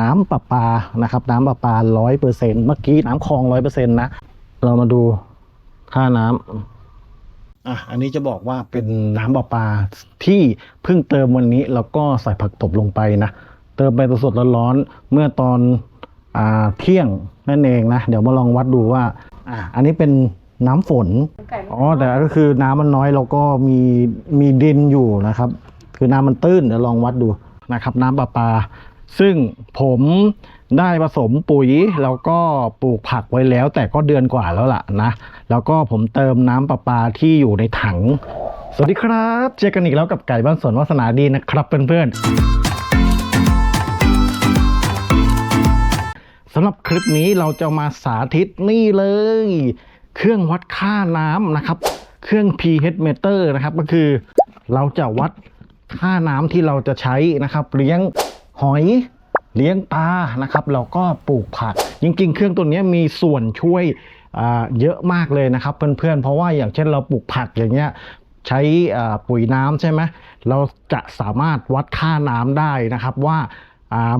น้ำประปานะครับ น้ำประปาร้อยเปอร์เซ็นเมื่อกี้น้ำคลองร้อยเปอร์เซ็นนะ เรามาดูค่าน้ำอะอันนี้จะบอกว่าเป็นน้ำประปาที่เพิ่งเติมวันนี้แล้วก็ใส่ผักตบลงไปนะ เติมไปสดๆร้อนๆเมื่อตอนอ่าเที่ยงนั่นเองนะ เดี๋ยวมาลองวัดดูว่า อะอันนี้เป็นน้ำฝน อ๋อ แต่ก็คือน้ำมันน้อยแล้วก็มีมีดินอยู่นะครับ คือน้ำมันตื้นเดี๋ยวลองวัดดูนะครับ น้ำประปา ซึ่งผมได้ผสมปุ๋ยแล้วก็ปลูกผักไว้แล้ว แต่ก็เดือนกว่าแล้วล่ะนะ แล้วก็ผมเติมน้ำประปาที่อยู่ในถัง สวัสดีครับ เจอกันอีกแล้วกับไก่บ้านสวนวาสนาดีนะครับเพื่อนๆสำหรับคลิปนี้เราจะมาสาธิตนี่เลย เครื่องวัดค่าน้ำนะครับ เครื่อง pH meter นะครับก็คือ เราจะวัดค่าน้ำที่เราจะใช้นะครับ เลี้ยง อยเลี้ยงปลานะครับแล้วก็ปลูกผัก จริงๆ เครื่องตัวนี้มีส่วนช่วยเยอะมากเลยนะครับเพื่อนๆ เพราะว่าอย่างเช่นเราปลูกผักอย่างเงี้ยใช้ปุ๋ยน้ำใช่ไหมเราจะสามารถวัดค่าน้ำได้นะครับว่า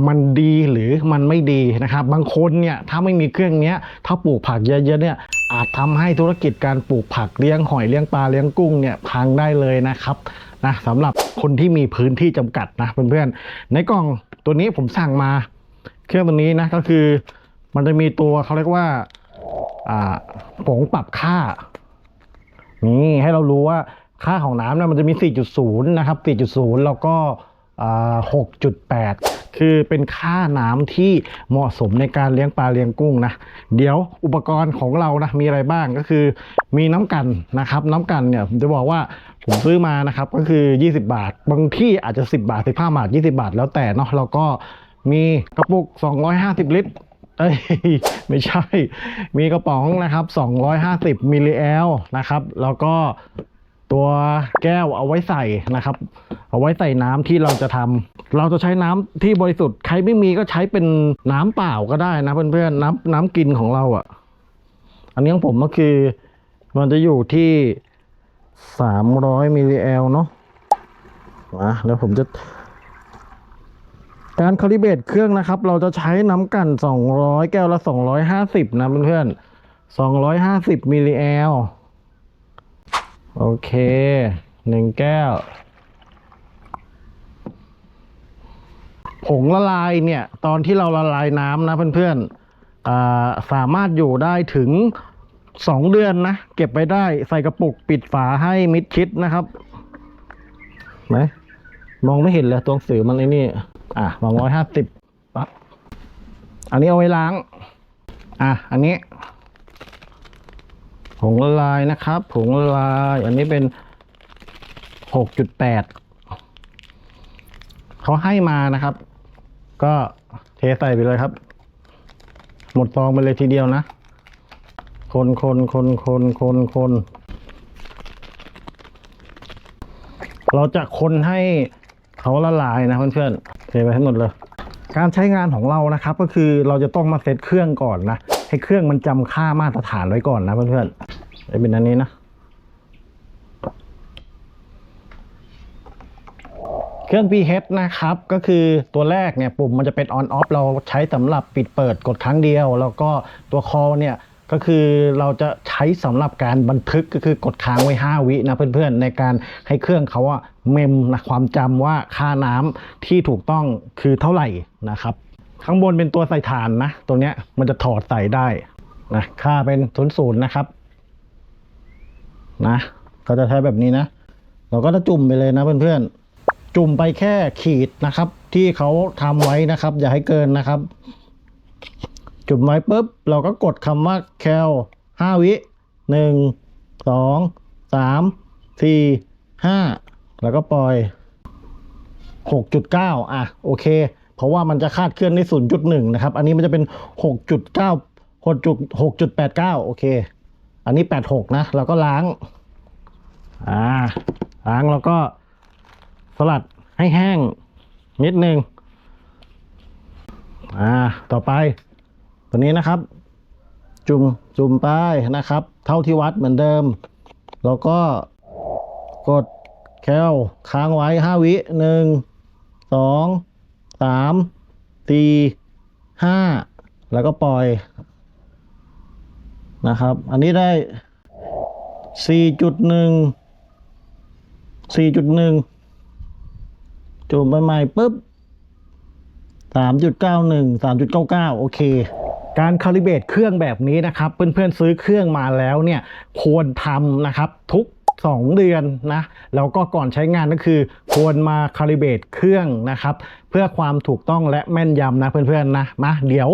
มันดีหรือมันไม่ดีนะครับ บางคนเนี่ยถ้าไม่มีเครื่องนี้ถ้าปลูกผักเยอะๆเนี่ยอาจทำให้ธุรกิจการปลูกผักเลี้ยงหอยเลี้ยงปลาเลี้ยงกุ้งเนี่ยพังได้เลยนะครับนะสำหรับคนที่มีพื้นที่จำกัดนะเพื่อนๆในกล่อง ตัวนี้ผมสั่งมา เครื่องตัวนี้นะก็คือ มันจะมีตัวเขาเรียกว่าอ่าผงปรับค่า นี่ให้เรารู้ว่าค่าของน้ำเนี่ยมันจะมี 4.0 นะครับ 4.0 แล้วก็อ่า6.8 คือเป็นค่าน้ำที่เหมาะสมในการเลี้ยงปลาเลี้ยงกุ้งนะ เดี๋ยวอุปกรณ์ของเรานะมีอะไรบ้างก็คือ มีน้ำกันนะครับ น้ำกันเนี่ยผมจะบอกว่าผมซื้อมานะครับก็คือ 20 บาท บางที่อาจจะ 10 บาท 15 บาท 20 บาท แล้วแต่เนาะแล้วก็มีกระปุก 250 ลิตรเอ้ยไม่ใช่ มีกระป๋องนะครับ 250มิลลิแอลนะครับ แล้วก็ ตัวแก้วเอาไว้ใส่นะครับ เอาไว้ใส่น้ำที่เราจะทำเราจะใช้น้ำที่บริสุทธิ์ใครไม่มีก็ใช้เป็นน้ำเปล่าก็ได้นะเพื่อนๆน้ำน้ำกินของเราอะ่ะ อันนี้ของผมก็คือ มันจะอยู่ที่300มิลลิแอลเนาะมาแล้วผมจะการคาลิเบตเครื่องนะครับ เราจะใช้น้ำกัน200 แก้วละ 250 นะเพื่อนๆ250มิลลิแอล โอเคหนึ่งแก้ว ผงละลายเนี่ย ตอนที่เราละลายน้ำนะเพื่อนๆสามารถอยู่ได้ถึง2เดือนนะ เก็บไปได้ใส่กระปุกปิดฝาให้มิดชิดนะครับไหนมองไม่เห็นเลยตัวสือมันไอ้นี่ อะสองร้อยห้าสิบปั๊บอันนี้เอาไว้ล้าง อะ อันนี้ ผงละลายนะครับ ผงละลาย อันนี้เป็นหกจุดแปดเขาให้มานะครับ ก็เทใส่ไปเลยครับ หมดซองไปเลยทีเดียวนะ คนคนคนคนคนคนเราจะคนให้เขาละลายนะเพื่อนๆเทไปให้หมดเลย การใช้งานของเรานะครับ ก็คือเราจะต้องมาเซตเครื่องก่อนนะให้เครื่องมันจำค่ามาตรฐานไว้ก่อนนะเพื่อนๆ จะเป็นอันนี้นะ เครื่อง pH นะครับ ก็คือตัวแรกเนี่ยปุ่มมันจะเป็น on off เราใช้สำหรับปิดเปิดกดครั้งเดียว แล้วก็ตัว call เนี่ยก็คือเราจะใช้สำหรับการบันทึกก็คือกดค้างไว้ 5 วินะเพื่อนๆ ในการให้เครื่องเขาอะเมมนะความจำว่าค่าน้ำที่ถูกต้องคือเท่าไหร่นะครับ ข้างบนเป็นตัวใส่ถ่านนะ ตัวเนี้ยมันจะถอดใส่ได้นะค่าเป็นศูนย์ศูนย์นะครับ นะก็จะใช้แบบนี้นะ เราก็จะจุ่มไปเลยนะเพื่อนๆ จุ่มไปแค่ขีดนะครับ ที่เขาทำไว้นะครับ อย่าให้เกินนะครับ จุ่มไว้ปุ๊บ เราก็กดคำว่าแคลห้าวิหนึ่งสองสามสี่ห้าแล้วก็ปล่อยหกจุดเก้าอะโอเค เพราะว่ามันจะคาดเคลื่อนที่ศูนย์จุดหนึ่งนะครับ อันนี้มันจะเป็นหกจุดเก้าหกจุดหกจุดแปดเก้าโอเค อันนี้แปดหกนะ เราก็ล้าง อ่า ล้างแล้วก็สลัดให้แห้งนิดนึง อ่า ต่อไป ตัวนี้นะครับ จุ่ม จุ่มไปนะครับ เท่าที่วัดเหมือนเดิม แล้วก็กดแคลค้างไว้ห้าวิหนึ่งสองสามสี่ห้าแล้วก็ปล่อย นะครับ อันนี้ได้สี่จุดหนึ่งสี่จุดหนึ่งจูบไปใหม่ปุ๊บสามจุดเก้าหนึ่งสามจุดเก้าเก้าโอเค การคาลิเบตเครื่องแบบนี้นะครับ เพื่อนๆซื้อเครื่องมาแล้วเนี่ย ควรทำนะครับทุก 2 เดือนนะ แล้วก็ก่อนใช้งานก็คือ ควรมาคาลิเบตเครื่องนะครับ เพื่อความถูกต้องและแม่นยำนะเพื่อนๆนะ มาเดี๋ยว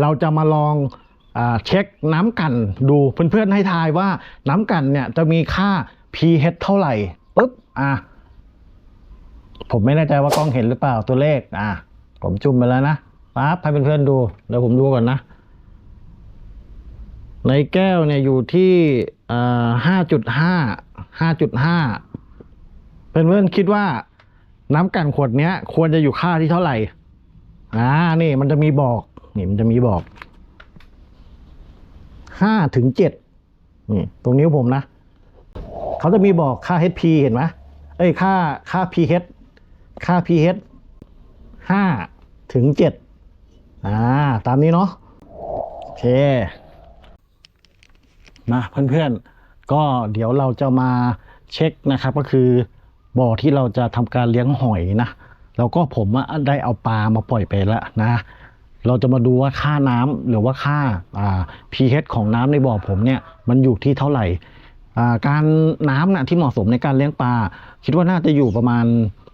เราจะมาลอง เช็คน้ำกันดูเพื่อนๆให้ทายว่าน้ำกันเนี่ยจะมีค่า pH เท่าไหร่ปุ๊บอะผมไม่แน่ใจว่ากล้องเห็นหรือเปล่าตัวเลข อะผมจุ่มไปแล้วนะปั๊บให้เพื่อนๆดูเดี๋ยวผมดูก่อนนะ ในแก้วเนี่ยอยู่ที่ห้าจุดห้าห้าจุดห้าเพื่อนๆคิดว่าน้ำกันขวดเนี้ย ควรจะอยู่ค่าที่เท่าไหร่อ่านี่มันจะมีบอกนี่มันจะมีบอก ห้าถึงเจ็ดนี่ตรงนิ้วผมนะ เขาจะมีบอกค่า HP เห็นไหมเอ้ยค่าค่า pH ค่า pH ห้าถึงเจ็ดอ่าตามนี้เนาะโอเคนะเพื่อนๆ ก็เดี๋ยวเราจะมาเช็คนะครับ ก็คือบ่อที่เราจะทำการเลี้ยงหอยนะแล้วก็ผมได้เอาปลามาปล่อยไปแล้วนะ เราจะมาดูว่าค่าน้ำหรือว่าค่าา pH ของน้ำในบ่อผมเนี่ยมันอยู่ที่เท่าไหร่าการน้ำนะที่เหมาะสมในการเลี้ยงปลาคิดว่าน่าจะอยู่ประมาณ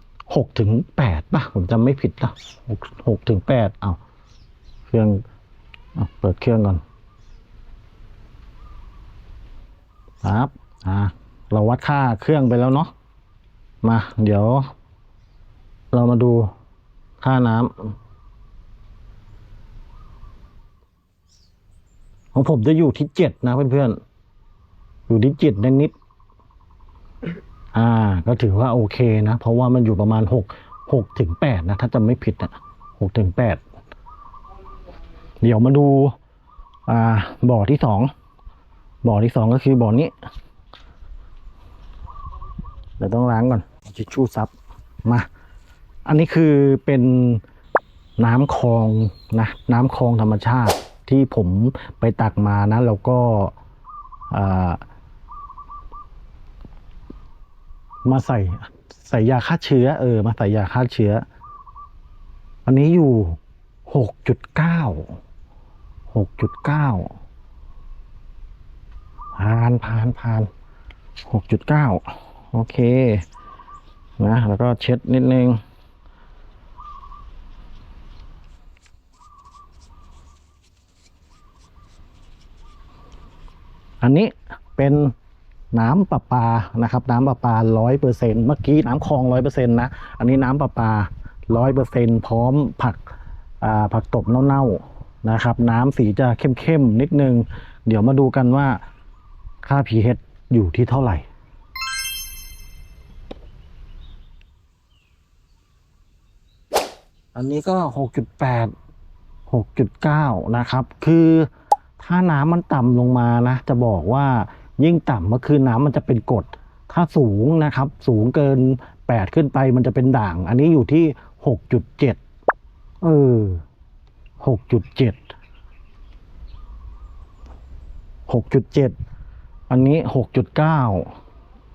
6ถึง8ป่ะผมจำไม่ผิดนะ6 6ถึง8เอาเครื่องเอาเปิดเครื่องก่อนครับอ่าเราวัดค่าเครื่องไปแล้วเนาะมา เดี๋ยว เรามาดูค่าน้ำ ของผมจะอยู่ที่เจ็ดนะเพื่อนๆ อยู่ที่เจ็ดนิดๆอ่า ก็ถือว่าโอเคนะ เพราะว่ามันอยู่ประมาณหกหกถึงแปดนะ ถ้าจำไม่ผิดนะหกถึงแปดเดี๋ยวมาดู อ่า บ่อที่สองบ่อที่สองก็คือบ่อนี้เดี๋ยวต้องล้างก่อนเอาทิชชู่ซับมา อันนี้คือเป็นน้ำคลองนะ น้ำคลองธรรมชาติ ที่ผมไปตักมานะแล้วก็มาใส่ใส่ยาฆ่าเชื้อ เออ มาใส่ยาฆ่าเชื้อ อันนี้อยู่หกจุดเก้าหกจุดเก้าผ่านผ่านผ่านหกจุดเก้าโอเค นะ แล้วก็เช็ดนิดนึง อันนี้เป็นน้ำประปานะครับน้ำประปาร้อยเปอร์เซ็นเมื่อกี้น้ำคลองร้อยเปอร์เซ็นต์นะอันนี้น้ำประปาร้อยเปอร์เซ็นพร้อมผักผักตบเน่าๆนะครับ น้ำสีจะเข้มๆนิดนึง เดี๋ยวมาดูกันว่าค่า pH อยู่ที่เท่าไหร่อันนี้ก็หกจุดแปดหกจุดเก้านะครับ คือ ถ้าน้ำมันต่ำลงมานะ จะบอกว่ายิ่งต่ำก็คือน้ำมันจะเป็นกรดถ้าสูงนะครับ สูงเกินแปดขึ้นไปมันจะเป็นด่าง อันนี้อยู่ที่หกจุดเจ็ดเออหกจุดเจ็ดหกจุดเจ็ดอันนี้หกจุดเก้า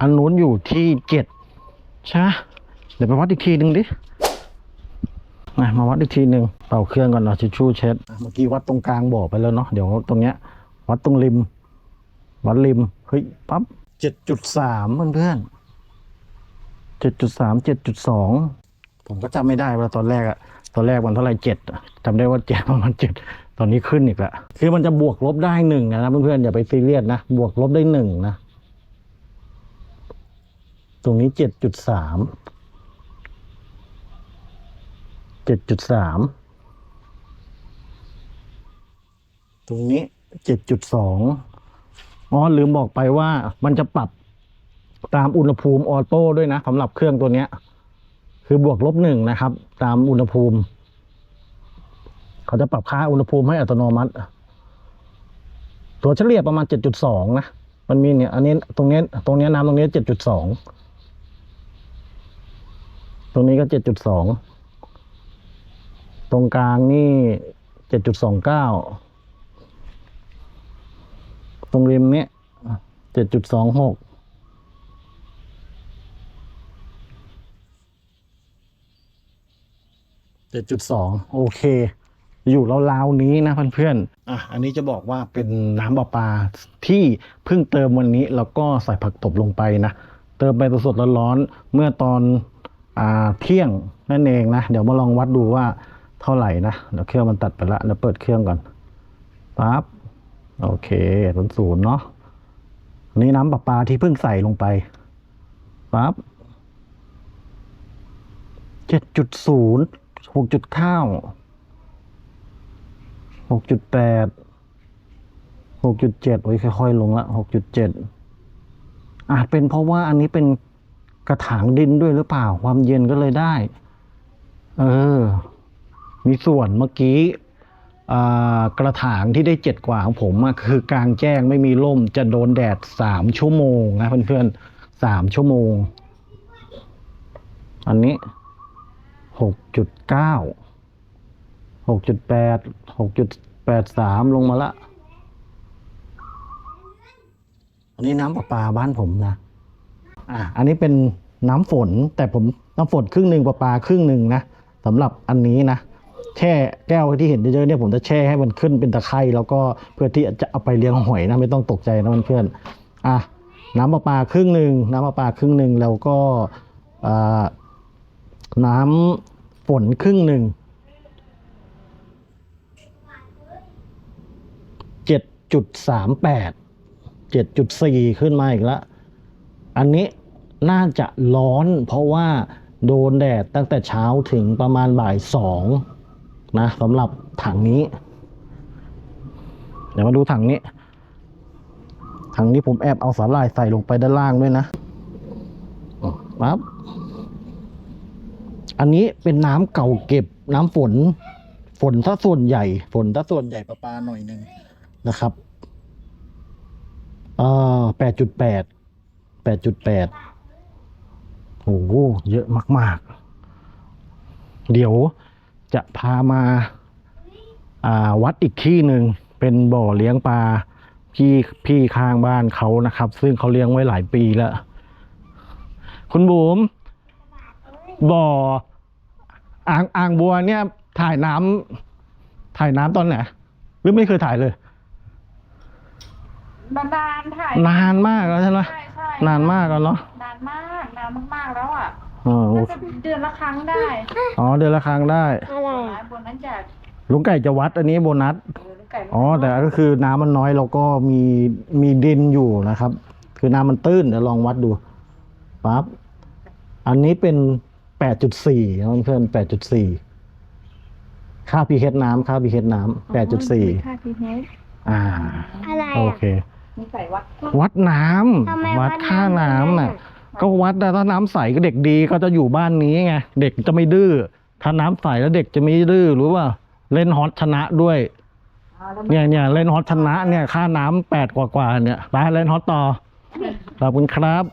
อันนู้นอยู่ที่เจ็ดใช่เดี๋ยวไปวัดอีกทีหนึ่งดิมาวัดอีกทีหนึ่ง เป่าเครื่องก่อนเนาะชิชชู่เช็ด เมื่อกี้วัดตรงกลางบ่อไปแล้วเนาะเดี๋ยวตรงเนี้ย วัดตรงริม วัดริมเฮ้ยปั๊บเจ็ดจุดสามเพื่อนเจ็ดจุดสามเจ็ดจุดสองผมก็จำไม่ได้ว่าตอนแรกอะตอนแรกมันเท่าไหร่เจ็ดจำได้ว่าเจ็ดประมาณเจ็ดตอนนี้ขึ้นอีกละคือมันจะบวกลบได้หนึ่งนะเพื่อนๆอย่าไปซีเรียสนะบวกลบได้หนึ่งนะตรงนี้เจ็ดจุดสามเจ็ดจุดสาม ตรงนี้เจ็ดจุดสองอ๋อลืมบอกไปว่ามันจะปรับตามอุณหภูมิออโต้ด้วยนะสำหรับเครื่องตัวเนี้ย คือบวกลบหนึ่งนะครับ ตามอุณหภูมิ เขาจะปรับค่าอุณหภูมิให้อัตโนมัติ ตัวเฉลี่ยประมาณเจ็ดจุดสองนะ มันมีเนี่ย อันนี้ตรงนี้ตรงนี้น้ำตรงนี้เจ็ดจุดสองตรงนี้ก็เจ็ดจุดสองตรงกลางนี่เจ็ดจุดสองเก้า รงริมนี้เจ็ดจุดสองหกเจ็ดจุดสองโอเค อยู่ราวๆนี้นะเพื่อนๆอะอันนี้จะบอกว่าเป็นน้ำประปาที่เพิ่งเติมวันนี้แล้วก็ใส่ผักตบลงไปนะ เติมไปสดๆร้อนๆเมื่อตอนอ่าเที่ยงนั่นเองนะ เดี๋ยวมาลองวัดดูว่าเท่าไหร่นะเดี๋ยวเครื่องมันตัดไปละเดี๋ยวเปิดเครื่องก่อนปั๊บ โอเคศูนย์ศูนย์เนาะอันนี้น้ำประปาที่เพิ่งใส่ลงไปปั๊บเจ็ดจุดศูนย์หกจุดเก้าหกจุดแปดหกจุดเจ็ดโอ้ยค่อยๆลงละหกจุดเจ็ดอาจเป็นเพราะว่าอันนี้เป็นกระถางดินด้วยหรือเปล่า ความเย็นก็เลยได้ เออ มีส่วนเมื่อกี้ กระถางที่ได้เจ็ดกว่าของผมคือกลางแจ้งไม่มีร่มจะโดนแดดสามชั่วโมงนะเพื่อนๆสามชั่วโมง อันนี้หกจุดเก้าหกจุดแปดหกจุดแปดสามลงมาละ อันนี้น้ำประปาบ้านผมนะ อ่าอันนี้เป็นน้ำฝนแต่ผมน้ำฝนครึ่งหนึ่งประปาครึ่งหนึ่งนะสำหรับอันนี้นะ แช่แก้วที่เห็นเยอะๆเนี่ยผมจะแช่ให้มันขึ้นเป็นตะไคร่แล้วก็เพื่อที่จะเอาไปเลี้ยงหอยนะไม่ต้องตกใจนะเพื่อนๆอะน้ำประปาครึ่งหนึ่งน้ำประปาครึ่งหนึ่งแล้วก็น้ำฝนครึ่งหนึ่งเจ็ดจุดสามแปดเจ็ดจุดสี่ขึ้นมาอีกแล้วอันนี้น่าจะร้อนเพราะว่าโดนแดดตั้งแต่เช้าถึงประมาณบ่ายสอง นะสำหรับถังนี้ เดี๋ยวมาดูถังนี้ ถังนี้ผมแอบเอาสาหร่ายใส่ลงไปด้านล่างด้วยนะอ๋อปั๊บอันนี้เป็นน้ำเก่าเก็บน้ำฝน ฝนถ้าส่วนใหญ่ ฝนถ้าส่วนใหญ่ประปาหน่อยหนึ่งนะครับอ่าแปดจุดแปด แปดจุดแปดโอ้โหเยอะมาก ๆ เดี๋ยว จะพามาอ่าวัดอีกที่หนึ่งเป็นบ่อเลี้ยงปลาพี่พี่ข้างบ้านเขานะครับ ซึ่งเขาเลี้ยงไว้หลายปีแล้ว คุณบุ๋มบ่ออ่างอ่างบัวเนี่ย ถ่ายน้ำถ่ายน้ำตอนไหนหรือไม่เคยถ่ายเลยนานๆถ่ายนานมากแล้วใช่ไหมใช่ใช่นานมากแล้วเนาะนานมากนานมากๆแล้วอะ อ๋อน่าจะเดือนละครั้งได้อ๋อเดือนละครั้งได้ อะไรหลายบนนั้นจากลุงไก่จะวัดอันนี้โบนัส เออไก่อ๋อ แต่ก็คือน้ำมันน้อยแล้วก็มีมีดินอยู่นะครับ คือน้ำมันตื้นเดี๋ยวลองวัดดูปั๊บอันนี้เป็นแปดจุดสี่เพื่อนแปดจุดสี่ค่าพีเน้ำค่าพีเน้ำแปดจุดสี่ค่าพีเฮชอ่า อะไรโออะ เค มีใส่วัด วัดน้ทำไมำวัดค่าน้ำน่ะ ได้ ก็วัดนะถ้าน้ำใสก็เด็กดีก็จะอยู่บ้านนี้ไงเด็กจะไม่ดื้อถ้าน้ำใสแล้วเด็กจะไม่ดื้อรู้ป่ะเล่นฮอตชนะด้วยเนี่ยเนี่ยเล่นฮอตชนะเนี่ยค่าน้ำแปดกว่ากว่าเนี่ยไปเล่นฮอตต่อขอบคุณครับ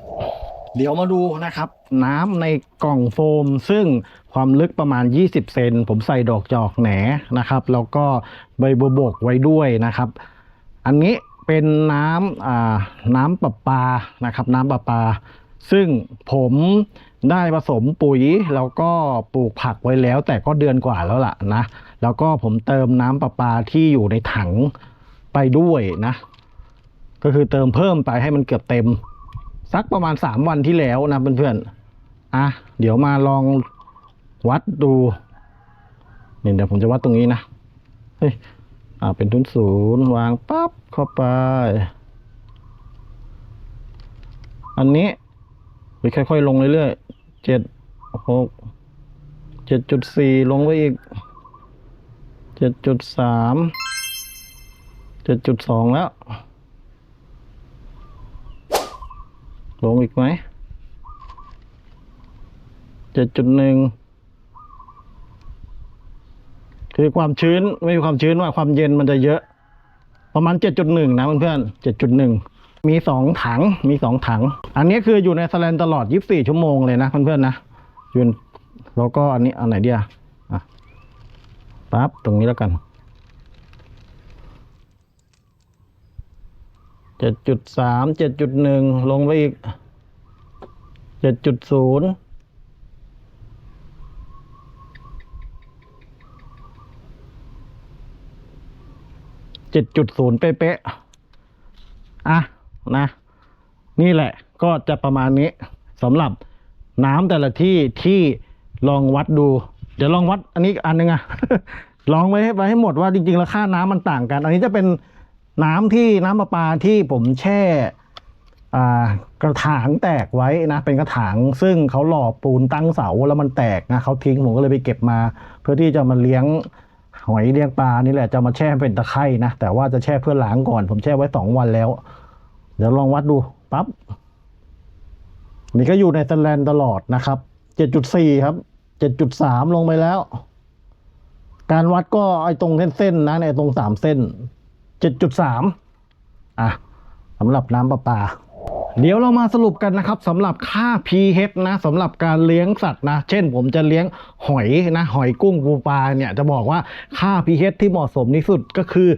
เดี๋ยวมาดูนะครับ น้ำในกล่องโฟม ซึ่งความลึกประมาณ 20 เซนผมใส่ดอกจอกแหนนะครับ แล้วก็ใบบัวบกไว้ด้วยนะครับ อันนี้เป็นน้ำน้ำประปานะครับ น้ำประปา ซึ่งผมได้ผสมปุ๋ยแล้วก็ปลูกผักไว้แล้ว แต่ก็เดือนกว่าแล้วล่ะนะ แล้วก็ผมเติมน้ำประปาที่อยู่ในถังไปด้วยนะ ก็คือเติมเพิ่มไปให้มันเกือบเต็ม สักประมาณสามวันที่แล้วนะเพื่อนๆอะเดี๋ยวมาลองวัดดูนี่เดี๋ยวผมจะวัดตรงนี้นะเฮ้ยอ่าเป็นทุนศูนย์วางปั๊บเข้าไป อันนี้ ไปค่อยๆลงเรื่อยๆเจ็ดหกเจ็ดจุดสี่ลงไปอีกเจ็ดจุดสามเจ็ดจุดสองแล้ว ลงอีกไหมเจ็ดจุดหนึ่งคือความชื้นไม่มีความชื้นว่าความเย็นมันจะเยอะ ประมาณเจ็ดจุดหนึ่งนะเพื่อนๆเจ็ดจุดหนึ่ง มีสองถังมีสองถัง อันนี้คืออยู่ในสแลนตลอด 24 ชั่วโมงเลยนะเพื่อนๆนะยืนแล้วก็อันนี้อันไหนเดียอะปั๊บตรงนี้แล้วกันเจ็ดจุดสามเจ็ดจุดหนึ่งลงไปอีกเจ็ดจุดศูนย์เจ็ดจุดศูนย์เป๊ะๆอะ นะ นี่แหละก็จะประมาณนี้สำหรับน้ำแต่ละที่ที่ลองวัดดู เดี๋ยวลองวัดอันนี้อันหนึงอะลองไว้ให้ไว้ให้หมดว่าจริงๆแล้วค่าน้ำมันต่างกัน อันนี้จะเป็นน้ำที่น้ำประปาที่ผมแช่กระถางแตกไว้นะ เป็นกระถางซึ่งเขาหล่อปูนตั้งเสาแล้วมันแตกนะเขาทิ้งผมก็เลยไปเก็บมา เพื่อที่จะมาเลี้ยงหอยเลี้ยงปลานี่แหละจะมาแช่เป็นตะไคร่นะแต่ว่าจะแช่เพื่อล้างก่อน ผมแช่ไว้สองวันแล้ว เดี๋ยวลองวัดดูปั๊บนี่ก็อยู่ในสแลนตลอดนะครับเจ็ดจุดสี่ครับเจ็ดจุดสามลงไปแล้ว การวัดก็ไอ้ตรงเส้นๆนะไอ้ตรงสามเส้นเจ็ดจุดสามอะสำหรับน้ำประปา เดี๋ยวเรามาสรุปกันนะครับสำหรับค่า pH นะสำหรับการเลี้ยงสัตว์นะ เช่นผมจะเลี้ยงหอยนะหอยกุ้งปูปลาเนี่ยจะบอกว่าค่า pH ที่เหมาะสมที่สุดก็คือ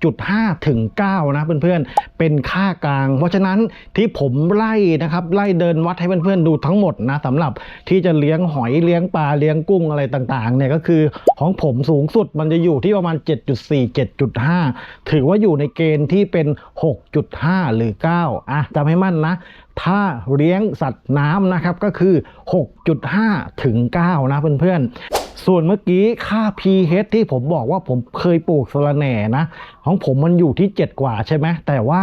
6.5 ถึง 9 นะเพื่อนๆ เป็นค่ากลาง เพราะฉะนั้นที่ผมไล่นะครับไล่เดินวัดให้เพื่อนๆดูทั้งหมดนะสำหรับที่จะเลี้ยงหอยเลี้ยงปลาเลี้ยงกุ้งอะไรต่างๆเนี่ยก็คือของผมสูงสุดมันจะอยู่ที่ประมาณ 7.4 7.5 ถือว่าอยู่ในเกณฑ์ที่เป็น 6.5 หรือ 9 อะจำให้มั่นนะ ถ้าเลี้ยงสัตว์น้ำนะครับก็คือ 6.5 ถึง 9 นะเพื่อนๆ ส่วนเมื่อกี้ค่า pH ที่ผมบอกว่าผมเคยปลูกสะระแหน่นะ ของผมมันอยู่ที่ 7 กว่าใช่ไหมแต่ว่า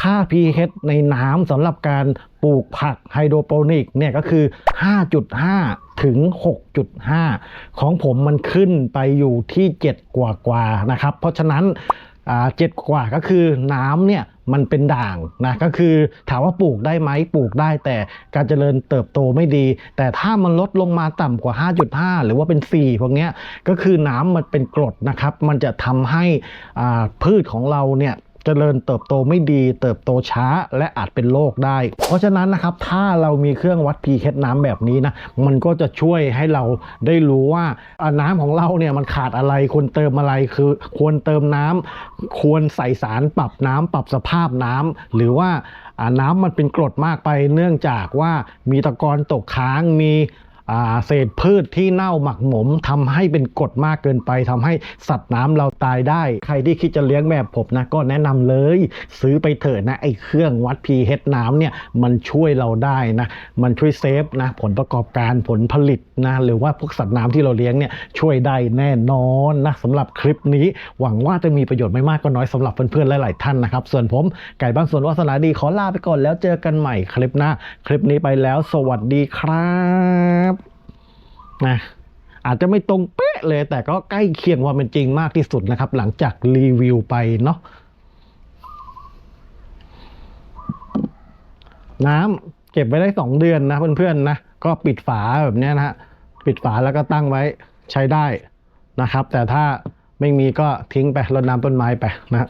ค่า pH ในน้ำสำหรับการปลูกผักไฮโดรโปนิกเนี่ยก็คือ 5.5 ถึง 6.5 ของผมมันขึ้นไปอยู่ที่ 7 กว่ากว่าๆนะครับ เพราะฉะนั้นอ่าเจ็ดกว่าก็คือน้ำเนี่ย มันเป็นด่างนะก็คือถามว่าปลูกได้ไหมปลูกได้ แต่การเจริญเติบโตไม่ดี แต่ถ้ามันลดลงมาต่ำกว่า 5.5 หรือว่าเป็น 4 พวกนี้ก็คือน้ำมันเป็นกรดนะครับ มันจะทำให้พืชของเราเนี่ย จริญเติบโตไม่ดี เติบโตช้าและอาจเป็นโรคได้ เพราะฉะนั้นนะครับถ้าเรามีเครื่องวัด pH น้ำแบบนี้นะมันก็จะช่วยให้เราได้รู้ว่าน้ำของเราเนี่ยมันขาดอะไรควรเติมอะไรคือควรเติมน้ำควรใส่สารปรับน้ำปรับสภาพน้ำหรือว่าน้ำมันเป็นกรดมากไปเนื่องจากว่ามีตะกอนตกค้างมี เศษพืชที่เน่าหมักหมมทำให้เป็นกรดมากเกินไปทำให้สัตว์น้ำเราตายได้ ใครที่คิดจะเลี้ยงแบบผมนะก็แนะนำเลย ซื้อไปเถิดนะไอ้เครื่องวัด pH น้ำเนี่ยมันช่วยเราได้นะ มันช่วยเซฟนะผลประกอบการผลผลิตนะหรือว่าพวกสัตว์น้ำที่เราเลี้ยงเนี่ยช่วยได้แน่นอนนะสำหรับคลิปนี้ หวังว่าจะมีประโยชน์ไม่มากก็น้อยสำหรับเพื่อนๆหลายๆท่านนะครับ ส่วนผมไก่บ้านสวนวาสนาดีขอลาไปก่อนแล้วเจอกันใหม่คลิปหน้า คลิปนี้ไปแล้ว สวัสดีครับ นะอาจจะไม่ตรงเป๊ะเลย แต่ก็ใกล้เคียงความเป็นจริงมากที่สุดนะครับ หลังจากรีวิวไปเนาะน้ำเก็บไว้ได้สองเดือนนะเพื่อนๆนะก็ปิดฝาแบบนี้นะฮะปิดฝาแล้วก็ตั้งไว้ใช้ได้นะครับ แต่ถ้าไม่มีก็ทิ้งไปรดน้ำต้นไม้ไปนะฮะ